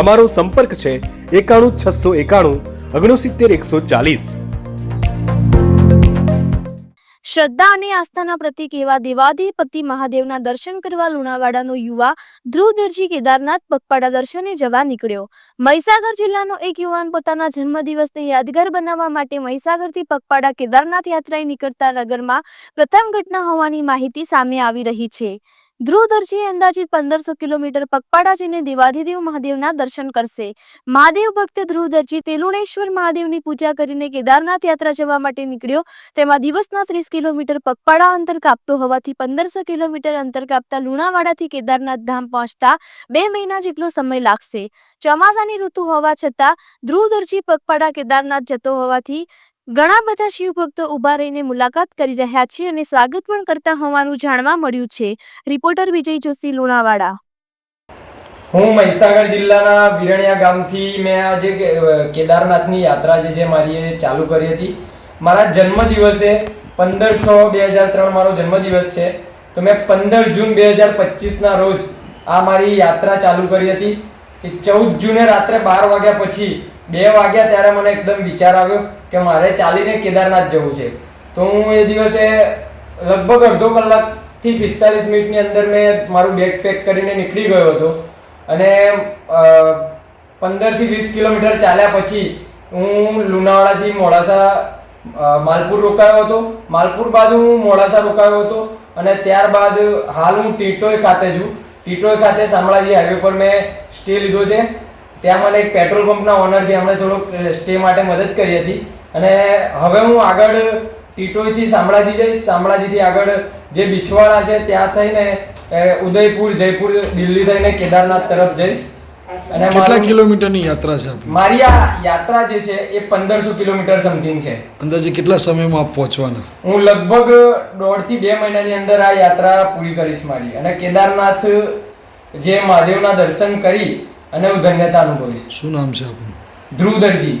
અમારો સંપર્ક છે એકાણું છસો એકાણું ઓગણસિત્તેર એકસો ચાલીસ. શ્રદ્ધા અને આસ્થાના પ્રતિક એવા દેવાધિપતિ મહાદેવના દર્શન કરવા લુણાવાડાનો યુવા ધ્રુવ દરજી કેદારનાથ પગપાળા દર્શને જવા નીકળ્યો. મહીસાગર જિલ્લાનો એક યુવાન પોતાના જન્મદિવસને યાદગાર બનાવવા માટે મહીસાગરથી પગપાળા કેદારનાથ યાત્રાએ નીકળતા નગરમાં પ્રથમ ઘટના હોવાની માહિતી સામે આવી રહી છે. ધ્રુવ દરજીએ અંદાજિત પંદરસો કિલોમીટર પગપાળા જઈને દેવાધિદેવ મહાદેવના દર્શન કરશે. મહાદેવ ભક્ત ધ્રુવ દરજી તેલુણેશ્વર મહાદેવની પૂજા કરીને કેદારનાથ યાત્રા જવા માટે નીકળ્યો. તેમાં દિવસના ત્રીસ કિલોમીટર પગપાળા અંતર કાપતો હોવાથી પંદરસો કિલોમીટર અંતર કાપતા લુણાવાડાથી કેદારનાથ ધામ પહોંચતા બે મહિના જેટલો સમય લાગશે. ચોમાસાની ઋતુ હોવા છતાં ધ્રુવ પગપાળા કેદારનાથ જતો હોવાથી ઘણા બધા શિવભક્તો ઊભા રહીને મુલાકાત કરી રહ્યા છે અને સ્વાગત પણ કરતા હોવાનું જાણવા મળ્યું છે. રિપોર્ટર વિજય જોશી, લુણાવાડા. હું મહીસાગર જિલ્લાના વિરણિયા ગામથી મેં આ જે કેદારનાથની યાત્રા જે છે મારી ચાલુ કરી હતી. મારા જન્મદિવસે પંદર છ બે હજાર ત્રણ મારો જન્મદિવસ છે. તો મેં પંદર જૂન બે હજાર પચીસના રોજ આ મારી યાત્રા ચાલુ કરી હતી. એ ચૌદ જૂને રાત્રે બાર વાગ્યા પછી, બે વાગ્યા ત્યારે મને એકદમ વિચાર આવ્યો કે મારે ચાલીને કેદારનાથ જવું છે. તો હું એ દિવસે લગભગ અડધો કલાકથી પિસ્તાલીસ મિનિટની અંદર મેં મારું બેગ પેક કરીને નીકળી ગયો હતો. અને પંદરથી વીસ કિલોમીટર ચાલ્યા પછી હું લુણાવાડાથી મોડાસા માલપુર રોકાયો હતો. માલપુર બાદ હું મોડાસા રોકાયો હતો અને ત્યારબાદ હાલ હું ટીટોય ખાતે છું. ટીટોય ખાતે શામળાજી હાઈવે પર મેં સ્ટે લીધો છે. ત્યાં મને એક પેટ્રોલ પંપના ઓનર છે, એમણે થોડોક સ્ટે માટે મદદ કરી હતી. અને હવે હું આગળ ટીટોયથી શામળાજી જઈશ. શામળાજીથી આગળ જે બિછવાડા છે, ત્યાં થઈને ઉદયપુર, જયપુર, દિલ્હી થઈને કેદારનાથ તરફ જઈશ. અને કેટલા કિલોમીટરની યાત્રા છે મારી આ યાત્રા જે છે એ પંદરસો કિલોમીટર સમથિંગ છે. અંદાજે કેટલા સમયમાં આપ પહોંચવાના? હું લગભગ દોઢથી બે મહિનાની અંદર આ યાત્રા પૂરી કરીશ મારી અને કેદારનાથ જે મહાદેવના દર્શન કરી અને હું ધન્યતા અનુભવીશ. શું નામ છે આપનું? ધ્રુવ દરજી